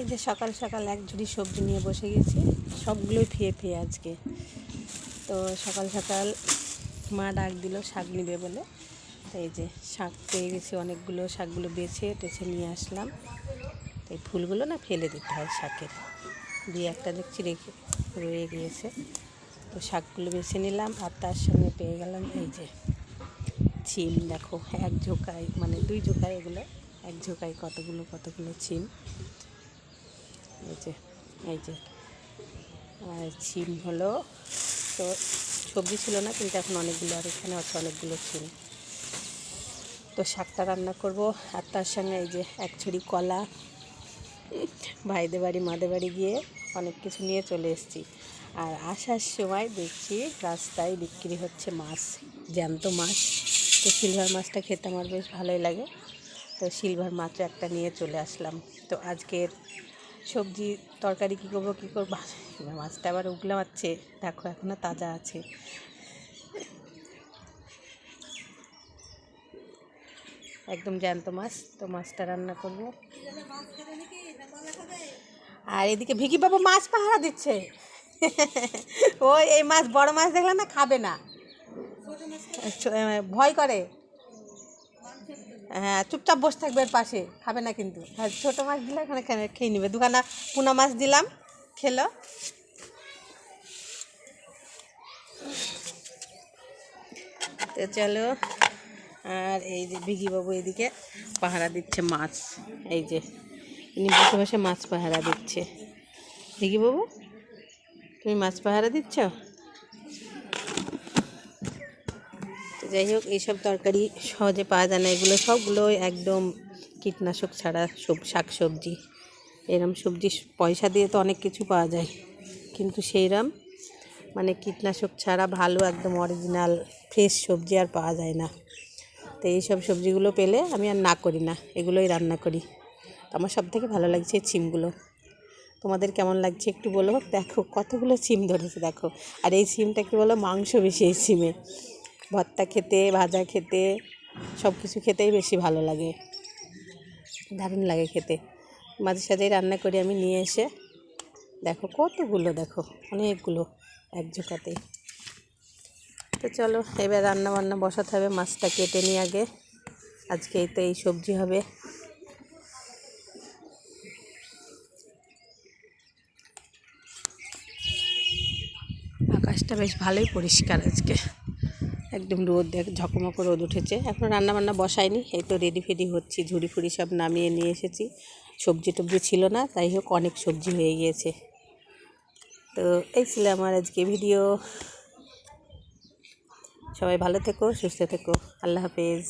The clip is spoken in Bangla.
এই যে সকাল সকাল এক ঝুড়ি সবজি নিয়ে বসে গেছি। সবগুলোই ফেয়ে ফেয়ে আজকে। তো সকাল সকাল মা ডাক দিল, শাক নিবে বলে। তো এই যে শাক পেয়ে গেছি, অনেকগুলো শাকগুলো বেছে টেছে নিয়ে আসলাম। তো এই ফুলগুলো না ফেলে দিতে হয় শাকের। দিয়ে একটা দেখছি রেখে রয়ে গিয়েছে। তো শাকগুলো বেছে নিলাম আর তার সঙ্গে পেয়ে গেলাম এই যে ছিম। দেখো, এক ঝোঁকায় মানে দুই ঝোঁকায় এগুলো। এক ঝোঁকায় কতগুলো কতগুলো ছিম। এই যে এই যে। আর ছিম হলো। তো সবজি ছিল না, কিন্তু এখন অনেকগুলো, আর এখানে আছে অনেকগুলো ছিম। তো শাকটা রান্না করব, আর তার সঙ্গে এই যে এক ছড়ি কলা, ভাইদের বাড়ি, মাদের বাড়ি গিয়ে অনেক কিছু নিয়ে চলে এসেছি। আর আসার সময় দেখছি রাস্তায় বিক্রি হচ্ছে মাছ, জ্যান্ত মাছ। তো সিলভার মাছটা খেতে আমার বেশ ভালোই লাগে। তো সিলভার মাছও একটা নিয়ে চলে আসলাম। তো আজকের সবজি তরকারি কী করব কী করব? মাছটা আবার উগলে মারছে। দেখো এখনও তাজা আছে। একদম জ্যান্ত মাছ, তো মাছটা রান্না করব। আর এদিকে ভিকি বাবু মাছ পাহারা দিচ্ছে। ও, এই মাছ, বড় মাছ দেখলে না, খাবে না। ভয় করে। হ্যাঁ চুপচাপ বসে থাকবে এর পাশে, খাবে না কিন্তু। হ্যাঁ ছোটো মাছ দিলে এখানে খেয়ে- নেবে। দুখানা পোনা মাছ দিলাম, খেলো। তো চলো, আর এই যে বিঘিবাবু এদিকে পাহারা দিচ্ছে মাছ। এই যে, ইনি বসে বসে মাছ পাহারা দিচ্ছে। বিঘিবাবু তুমি মাছ পাহারা দিচ্ছ তো যাই হোক, এইসব তরকারি সহজে পাওয়া যায় না। এগুলো সবগুলো একদম কীটনাশক ছাড়া সব শাক সবজি এরম সবজি পয়সা দিয়ে তো অনেক কিছু পাওয়া যায়। কিন্তু সেইরম মানে কীটনাশক ছাড়া ভালো, একদম অরিজিনাল, ফ্রেশ সবজি আর পাওয়া যায় না। তো এইসব সবজিগুলো পেলে আমি আর না করি না, এগুলোই রান্না করি। তো আমার সব থেকে ভালো লাগছে সিমগুলো তোমাদের কেমন লাগছে একটু বলো। দেখো, কতগুলো সিম ধরেছে, দেখো। আর এই সিমটা কি বলো মাংস বেশি এই সিমে ভর্তা খেতে, ভাজা খেতে সব কিছু খেতেই বেশি ভালো লাগে। দারুণ লাগে খেতে। মাঝে সাঝেই রান্না করি আমি নিয়ে এসে। দেখো কতগুলো, দেখো অনেকগুলো এক ঝোঁকাতেই তো চলো, এবার রান্না বান্না বসাতে হবে মাছটা কেটে নিই আগে। আজকে তো এই সবজি হবে। আকাশটা বেশ ভালোই পরিষ্কার আজকে। একদম রোদ দেখ, ঝকমক রোদ উঠেছে। এখন রান্না বান্না বসাইনি এই তো রেডি ফেডি হচ্ছি, ঝুড়ি ফুড়ি সব নামিয়ে নিয়ে এসেছি। সবজি টবজি ছিল না, তাই হোক, অনেক সবজি হয়ে গিয়েছে। তো এই ছিল আমার আজকে ভিডিও। সবাই ভালো থেকো, সুস্থ থেকো। আল্লাহ হাফেজ।